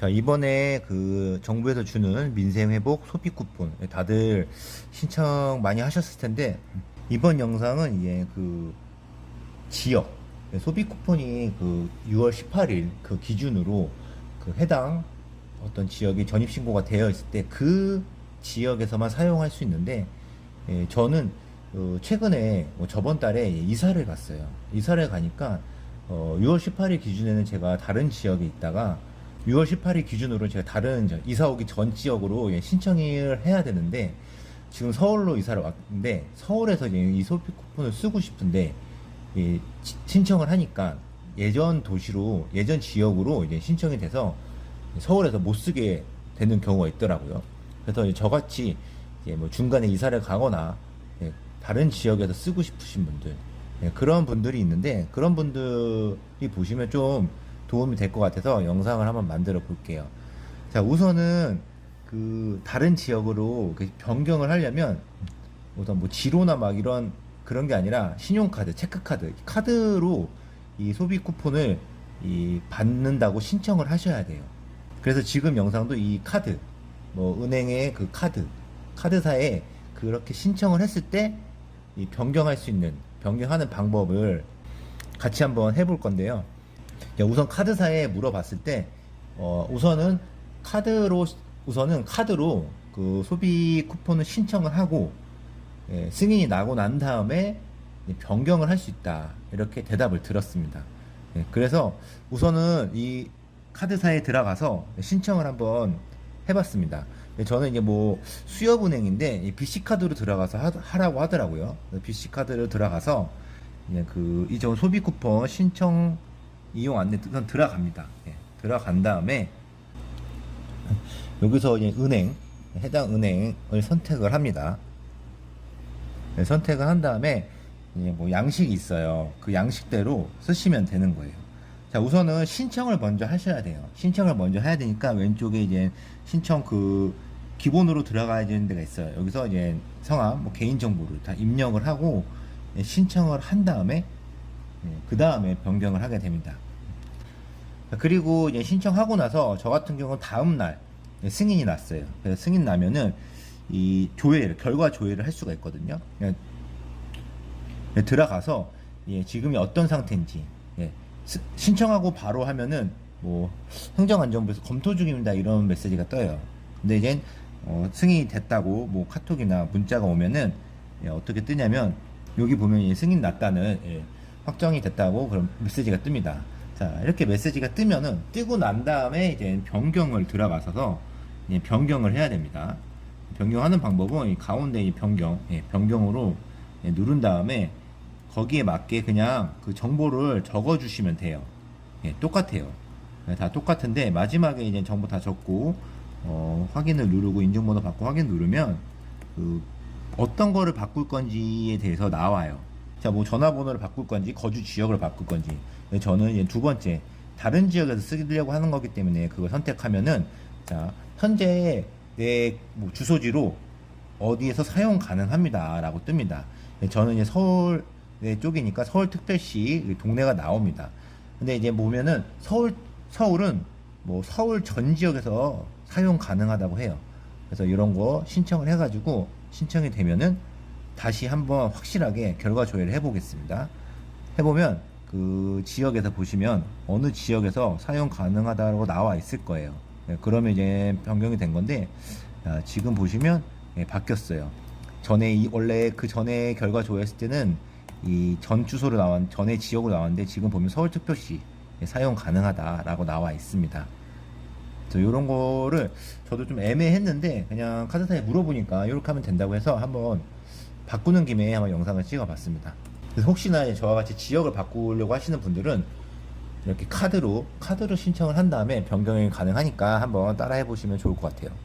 자, 이번에 그 정부에서 주는 민생 회복 소비 쿠폰 다들 신청 많이 하셨을 텐데 이번 영상은 이제 그 지역 소비 쿠폰이 그 6월 18일 그 기준으로 그 해당 어떤 지역이 전입 신고가 되어 있을 때 그 지역에서만 사용할 수 있는데 예, 저는 어, 최근에 뭐 저번 달에 이사를 갔어요. 이사를 가니까 어, 6월 18일 기준에는 제가 다른 지역에 있다가 6월 18일 기준으로 제가 다른 저- 이사 오기 전 지역으로 예, 신청을 해야 되는데 지금 서울로 이사를 왔는데 서울에서 이 소비 쿠폰을 쓰고 싶은데 신청을 하니까 예전 도시로 예전 지역으로 이제 신청이 돼서 서울에서 못 쓰게 되는 경우가 있더라고요. 그래서 저같이 뭐 중간에 이사를 가거나 예, 다른 지역에서 쓰고 싶으신 분들 예, 그런 분들이 있는데 그런 분들이 보시면 좀 도움이 될 것 같아서 영상을 한번 만들어 볼게요. 자 우선은 그 다른 지역으로 그 변경을 하려면 우선 뭐 지로나 막 이런 그런 게 아니라 신용카드, 체크카드, 카드로 이 소비 쿠폰을 이 받는다고 신청을 하셔야 돼요. 그래서 지금 영상도 이 카드, 뭐 은행의 그 카드, 카드사에 그렇게 신청을 했을 때 이 변경할 수 있는 변경하는 방법을 같이 한번 해볼 건데요. 자, 우선 카드사에 물어봤을 때 어, 우선은 카드로 우선은 카드로 그 소비 쿠폰을 신청을 하고 예, 승인이 나고 난 다음에 이 변경을 할 수 있다 이렇게 대답을 들었습니다. 예, 그래서 우선은 이 카드사에 들어가서 신청을 한번 해봤습니다. 예, 저는 이제 뭐 수협은행인데 이 BC 카드로 들어가서 하, 라고 하더라고요. BC 카드로 들어가서 그 이전 소비 쿠폰 신청 이용 안내 우선 들어갑니다. 예, 들어간 다음에 여기서 이제 은행 해당 은행을 선택을 합니다. 네, 선택을 한 다음에 이제 뭐 양식이 있어요. 그 양식대로 쓰시면 되는 거예요. 자, 우선은 신청을 먼저 하셔야 돼요. 신청을 먼저 해야 되니까 왼쪽에 이제 신청 그 기본으로 들어가야 되는 데가 있어요. 여기서 이제 성함, 뭐 개인 정보를 다 입력을 하고 예, 신청을 한 다음에 그 다음에 변경을 하게 됩니다. 자, 그리고 이제 신청하고 나서 저 같은 경우는 다음 날 예, 승인이 났어요. 그래서 승인 나면은 이 조회를 결과 조회를 할 수가 있거든요. 예, 예, 들어가서 예, 지금이 어떤 상태인지 예, 스- 신청하고 바로 하면은 뭐 행정안전부에서 검토 중입니다 이런 메시지가 떠요. 근데 이제 어, 승인이 됐다고 뭐 카톡이나 문자가 오면은 예, 어떻게 뜨냐면 여기 보면 예, 승인 났다는 예, 확정이 됐다고 그런 메시지가 뜹니다. 자 이렇게 메시지가 뜨면은 뜨고 난 다음에 이제 변경을 들어가서서 예, 변경을 해야 됩니다. 변경하는 방법은 이 가운데 이 변경, 예, 변경으로 예, 누른 다음에 거기에 맞게 그냥 그 정보를 적어 주시면 돼요. 예, 똑같아요. 예, 다 똑같은데 마지막에 이제 정보 다 적고 어, 확인을 누르고 인증번호 받고 확인 누르면 그 어떤 거를 바꿀 건지에 대해서 나와요. 자, 뭐 전화번호를 바꿀 건지 거주 지역을 바꿀 건지. 예, 저는 두 번째 다른 지역에서 쓰려고 하는 거기 때문에 그걸 선택하면은 자 현재 내 뭐 주소지로 어디에서 사용 가능합니다라고 뜹니다. 예, 저는 이제 서울 내 쪽이니까 서울특별시 그 동네가 나옵니다. 근데 이제 보면은 서울 서울은 뭐 서울 전 지역에서 사용 가능하다고 해요. 그래서 이런 거 신청을 해가지고 신청이 되면은 다시 한번 확실하게 결과 조회를 해보겠습니다. 해보면 그 지역에서 보시면 어느 지역에서 사용 가능하다고 나와 있을 거예요. 예, 그러면 이제 변경이 된 건데 아, 지금 보시면 예, 바뀌었어요. 전에 이 원래 그 전에 결과 조회했을 때는 이 전 주소로 나왔 전에 지역으로 나왔는데 지금 보면 서울특별시 예, 사용 가능하다라고 나와 있습니다. 이런 거를 저도 좀 애매했는데 그냥 카드사에 물어보니까 이렇게 하면 된다고 해서 한번 바꾸는 김에 한번 영상을 찍어봤습니다. 그래서 혹시나 저와 같이 지역을 바꾸려고 하시는 분들은 이렇게 카드로 카드로 신청을 한 다음에 변경이 가능하니까 한번 따라해 보시면 좋을 것 같아요.